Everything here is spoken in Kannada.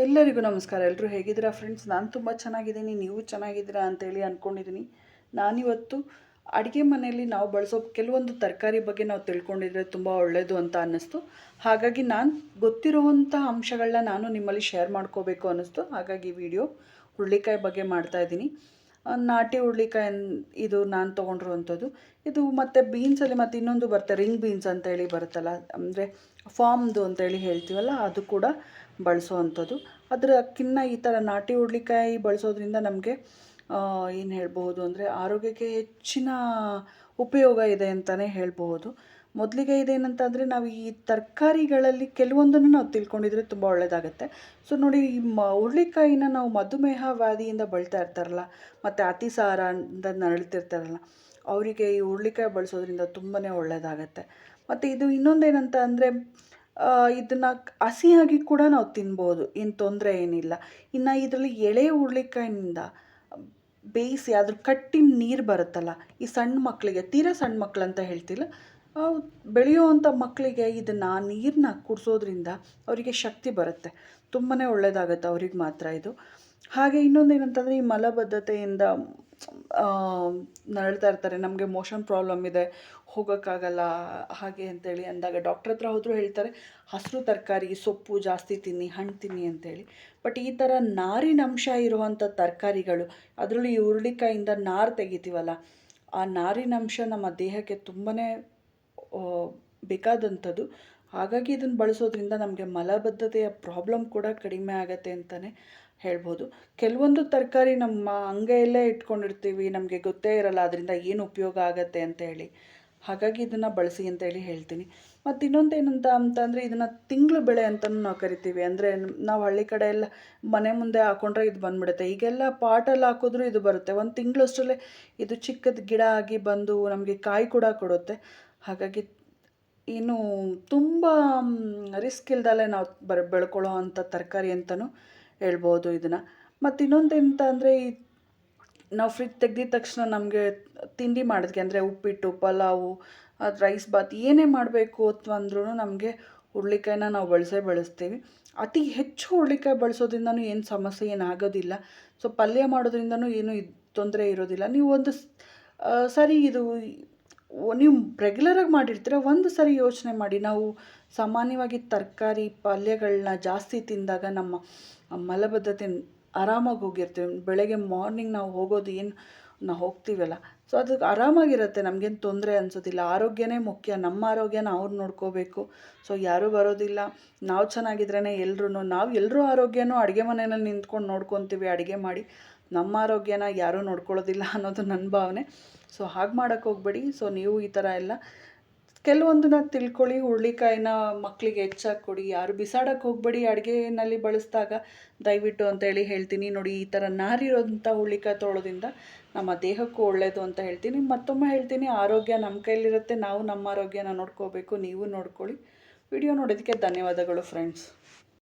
ಎಲ್ಲರಿಗೂ ನಮಸ್ಕಾರ. ಎಲ್ಲರೂ ಹೇಗಿದ್ದೀರಾ ಫ್ರೆಂಡ್ಸ್? ನಾನು ತುಂಬ ಚೆನ್ನಾಗಿದ್ದೀನಿ. ನೀವು ಚೆನ್ನಾಗಿದ್ದೀರಾ ಅಂತೇಳಿ ಅಂದ್ಕೊಂಡಿದ್ದೀನಿ ನಾನಿವತ್ತು ಅಡುಗೆ ಮನೆಯಲ್ಲಿ ನಾವು ಬಳಸೋ ಕೆಲವೊಂದು ತರಕಾರಿ ಬಗ್ಗೆ ನಾವು ತಿಳ್ಕೊಂಡಿದ್ರೆ ತುಂಬ ಒಳ್ಳೆಯದು ಅಂತ ಅನ್ನಿಸ್ತು. ಹಾಗಾಗಿ ನಾನು ಗೊತ್ತಿರುವಂಥ ಅಂಶಗಳನ್ನ ನಾನು ನಿಮ್ಮಲ್ಲಿ ಶೇರ್ ಮಾಡ್ಕೋಬೇಕು ಅನ್ನಿಸ್ತು. ಹಾಗಾಗಿ ವಿಡಿಯೋ ಹುರುಳಿಕಾಯಿ ಬಗ್ಗೆ ಮಾಡ್ತಾ ಆ, ನಾಟಿ ಹುರುಳಿಕಾಯಿ ಇದು ನಾನು ತೊಗೊಂಡಿರುವಂಥದ್ದು. ಇದು ಮತ್ತು ಬೀನ್ಸಲ್ಲಿ ಮತ್ತು ಇನ್ನೊಂದು ಬರುತ್ತೆ ರಿಂಗ್ ಬೀನ್ಸ್ ಅಂತೇಳಿ ಬರುತ್ತಲ್ಲ, ಅಂದರೆ ಫಾರ್ಮ್ದು ಅಂತೇಳಿ ಹೇಳ್ತೀವಲ್ಲ, ಅದು ಕೂಡ ಬಳಸೋವಂಥದ್ದು. ಕಿನ್ನ ಈ ಥರ ನಾಟಿ ಹುರುಳಿಕಾಯಿ ಬಳಸೋದ್ರಿಂದ ನಮಗೆ ಏನು ಹೇಳಬಹುದು ಅಂದರೆ ಆರೋಗ್ಯಕ್ಕೆ ಹೆಚ್ಚಿನ ಉಪಯೋಗ ಇದೆ ಅಂತಲೇ ಹೇಳಬಹುದು. ಮೊದಲಿಗೆ ಇದೇನಂತಂದರೆ ನಾವು ಈ ತರಕಾರಿಗಳಲ್ಲಿ ಕೆಲವೊಂದನ್ನು ನಾವು ತಿಳ್ಕೊಂಡಿದ್ರೆ ತುಂಬ ಒಳ್ಳೆಯದಾಗತ್ತೆ ಸೊ ನೋಡಿ, ಈ ಮ, ಹುರುಳಿಕಾಯಿನ ನಾವು ಮಧುಮೇಹ ವ್ಯಾಧಿಯಿಂದ ಬಳತಾ ಇರ್ತಾರಲ್ಲ, ಮತ್ತು ಅತಿಸಾರ ಅಂತ ನರಳ್ತಿರ್ತಾರಲ್ಲ, ಅವರಿಗೆ ಈ ಹುರುಳಿಕಾಯಿ ಬಳಸೋದ್ರಿಂದ ತುಂಬಾ ಒಳ್ಳೆಯದಾಗತ್ತೆ ಮತ್ತು ಇದು ಇನ್ನೊಂದೇನಂತ ಅಂದರೆ ಇದನ್ನು ಹಸಿಯಾಗಿ ಕೂಡ ನಾವು ತಿನ್ಬೋದು, ಏನು ತೊಂದರೆ ಏನಿಲ್ಲ. ಇನ್ನು ಇದರಲ್ಲಿ ಎಳೆ ಹುರುಳಿಕಾಯಿನಿಂದ ಬೇಯಿಸಿ ಅದ್ರ ಕಟ್ಟಿನ ನೀರು ಬರುತ್ತಲ್ಲ ಈ ಸಣ್ಣ ಮಕ್ಕಳಿಗೆ ತೀರಾ ಸಣ್ಣ ಮಕ್ಕಳು ಅಂತ ಹೇಳ್ತಿಲ್ಲ ಬೆಳೆಯುವಂಥ ಮಕ್ಕಳಿಗೆ ಇದನ್ನು ನೀರನ್ನ ಕುಡಿಸೋದ್ರಿಂದ ಅವರಿಗೆ ಶಕ್ತಿ ಬರುತ್ತೆ. ತುಂಬಾ ಒಳ್ಳೆಯದಾಗತ್ತೆ ಅವ್ರಿಗೆ ಮಾತ್ರ ಇದು. ಹಾಗೆ ಇನ್ನೊಂದು ಏನಂತಂದರೆ ಈ ಮಲಬದ್ಧತೆಯಿಂದ ಆ, ನರಳ್ತಾ ಇರ್ತಾರೆ, ನಮಗೆ ಮೋಷನ್ ಪ್ರಾಬ್ಲಮ್ ಇದೆ, ಹೋಗೋಕ್ಕಾಗಲ್ಲ, ಹಾಗೆ ಅಂತೇಳಿ ಅಂದಾಗ ಡಾಕ್ಟ್ರ್ ಹತ್ರ ಹೋದರೂ ಹೇಳ್ತಾರೆ, ಹಸಿರು ತರಕಾರಿ, ಸೊಪ್ಪು ಜಾಸ್ತಿ ತಿನ್ನಿ, ಹಣ್ಣು ತಿನ್ನಿ ಅಂತೇಳಿ. ಬಟ್ ಈ ಥರ ನಾರಿನಂಶ ಇರುವಂಥ ತರಕಾರಿಗಳು, ಅದರಲ್ಲಿ ಹುರುಳಿಕಾಯಿಂದ ನಾರು ತೆಗಿತೀವಲ್ಲ, ಆ ನಾರಿನಂಶ ನಮ್ಮ ದೇಹಕ್ಕೆ ತುಂಬಾ ಬೇಕಾದಂಥದ್ದು. ಹಾಗಾಗಿ ಇದನ್ನು ಬಳಸೋದ್ರಿಂದ ನಮಗೆ ಮಲಬದ್ಧತೆಯ ಪ್ರಾಬ್ಲಮ್ ಕೂಡ ಕಡಿಮೆ ಆಗತ್ತೆ ಅಂತಲೇ ಹೇಳ್ಬೋದು. ಕೆಲವೊಂದು ತರಕಾರಿ ನಮ್ಮ ಅಂಗೈಯಲ್ಲೇ ಇಟ್ಕೊಂಡಿರ್ತೀವಿ, ನಮಗೆ ಗೊತ್ತೇ ಇರಲ್ಲ, ಅದರಿಂದ ಏನು ಉಪಯೋಗ ಆಗತ್ತೆ ಅಂತ ಹೇಳಿ. ಹಾಗಾಗಿ ಇದನ್ನು ಬಳಸಿ ಅಂತೇಳಿ ಹೇಳ್ತೀನಿ. ಮತ್ತು ಇನ್ನೊಂದು ಏನಂತ ಅಂತಂದರೆ ಇದನ್ನು ತಿಂಗಳು ಬೆಳೆ ಅಂತಲೂ ನಾವು ಕರಿತೀವಿ. ಅಂದರೆ ನಾವು ಹಳ್ಳಿ ಕಡೆ ಎಲ್ಲ ಮನೆ ಮುಂದೆ ಹಾಕೊಂಡ್ರೆ ಇದು ಬಂದ್ಬಿಡುತ್ತೆ. ಈಗೆಲ್ಲ ಪಾಟಲ್ಲಿ ಹಾಕಿದ್ರೂ ಇದು ಬರುತ್ತೆ. ಒಂದು ತಿಂಗಳಷ್ಟರಲ್ಲೇ ಇದು ಚಿಕ್ಕದ ಗಿಡ ಆಗಿ ಬಂದು ನಮಗೆ ಕಾಯಿ ಕೂಡ ಕೊಡುತ್ತೆ. ಹಾಗಾಗಿ ಇನ್ನು ತುಂಬ ರಿಸ್ಕ್ ಇಲ್ದಲೆ ನಾವು ಬರ ಬೆಳ್ಕೊಳ್ಳೋ ಅಂಥ ತರಕಾರಿ ಅಂತಲೂ ಹೇಳ್ಬೋದು ಇದನ್ನು. ಮತ್ತು ಇನ್ನೊಂದು ಎಂತ ಅಂದರೆ ಈ ನಾವು ಫ್ರಿಜ್ ತೆಗೆದಿದ ತಕ್ಷಣ ನಮಗೆ ತಿಂಡಿ ಮಾಡಿದ್ಗೆ ಅಂದರೆ ಉಪ್ಪಿಟ್ಟು, ಪಲಾವು, ಅದು ರೈಸ್ ಬಾತ್ ಏನೇ ಮಾಡಬೇಕು ಅಥವಾ ಅಂದ್ರೂ ನಮಗೆ ಹುರುಳಿಕಾಯಿನ ನಾವು ಬಳಸೇ ಬಳಸ್ತೀವಿ. ಅತಿ ಹೆಚ್ಚು ಹುರುಳಿಕಾಯಿ ಬಳಸೋದ್ರಿಂದನೂ ಏನು ಸಮಸ್ಯೆ ಏನು ಆಗೋದಿಲ್ಲ. ಸೊ ಪಲ್ಯ ಮಾಡೋದ್ರಿಂದನೂ ಏನೂ ತೊಂದರೆ ಇರೋದಿಲ್ಲ. ನೀವು ಒಂದು ಸರಿ ಇದು ನೀವು ರೆಗ್ಯುಲರಾಗಿ ಮಾಡಿರ್ತೀರ? ಒಂದು ಸರಿ ಯೋಚನೆ ಮಾಡಿ. ನಾವು ಸಾಮಾನ್ಯವಾಗಿ ತರಕಾರಿ ಪಲ್ಯಗಳನ್ನ ಜಾಸ್ತಿ ತಿಂದಾಗ ನಮ್ಮ ಮಲಬದ್ಧತೆ ಆರಾಮಾಗಿ ಹೋಗಿರ್ತೀವಿ ಬೆಳಗ್ಗೆ ಮಾರ್ನಿಂಗ್ ನಾವು ಹೋಗೋದು ಏನು ನಾವು ಹೋಗ್ತೀವಲ್ಲ. ಸೊ ಅದು ಆರಾಮಾಗಿರುತ್ತೆ. ನಮಗೇನು ತೊಂದರೆ ಅನಿಸೋದಿಲ್ಲ. ಆರೋಗ್ಯನೇ ಮುಖ್ಯ. ನಮ್ಮ ಆರೋಗ್ಯನ ಅವ್ರು ನೋಡ್ಕೋಬೇಕು. ಸೊ ಯಾರೂ ಬರೋದಿಲ್ಲ. ನಾವು ಚೆನ್ನಾಗಿದ್ರೇ ಎಲ್ಲರೂ ನಾವು ಎಲ್ಲರೂ ಆರೋಗ್ಯನೂ ಅಡುಗೆ ಮನೆಯಲ್ಲಿ ನಿಂತ್ಕೊಂಡು ನೋಡ್ಕೊತೀವಿ, ಅಡುಗೆ ಮಾಡಿ. ನಮ್ಮ ಆರೋಗ್ಯನ ಯಾರೂ ನೋಡ್ಕೊಳ್ಳೋದಿಲ್ಲ ಅನ್ನೋದು ನನ್ನ ಭಾವನೆ. ಸೊ ಹಾಗೆ ಮಾಡೋಕ್ಕೆ ಹೋಗ್ಬೇಡಿ. ಸೊ ನೀವು ಈ ಥರ ಎಲ್ಲ ಕೆಲವೊಂದನ್ನ ತಿಳ್ಕೊಳ್ಳಿ. ಹುರುಳಿಕಾಯಿನ ಮಕ್ಕಳಿಗೆ ಹೆಚ್ಚಾಗಿ ಕೊಡಿ. ಯಾರು ಬಿಸಾಡೋಕ್ಕೆ ಹೋಗಬೇಡಿ ಅಡುಗೆನಲ್ಲಿ ಬಳಸಿದಾಗ. ದಯವಿಟ್ಟು ಅಂತೇಳಿ ಹೇಳ್ತೀನಿ. ನೋಡಿ, ಈ ಥರ ನಾರಿರೋಂಥ ಹುರುಳಿಕಾಯಿ ತೊಳೋದ್ರಿಂದ ನಮ್ಮ ದೇಹಕ್ಕೂ ಒಳ್ಳೆಯದು ಅಂತ ಹೇಳ್ತೀನಿ. ಮತ್ತೊಮ್ಮೆ ಹೇಳ್ತೀನಿ. ಆರೋಗ್ಯ ನಮ್ಮ ಕೈಲಿರುತ್ತೆ ನಾವು ನಮ್ಮ ಆರೋಗ್ಯನ ನೋಡ್ಕೋಬೇಕು. ನೀವು ನೋಡ್ಕೊಳ್ಳಿ. ವಿಡಿಯೋ ನೋಡೋದಕ್ಕೆ ಧನ್ಯವಾದಗಳು ಫ್ರೆಂಡ್ಸ್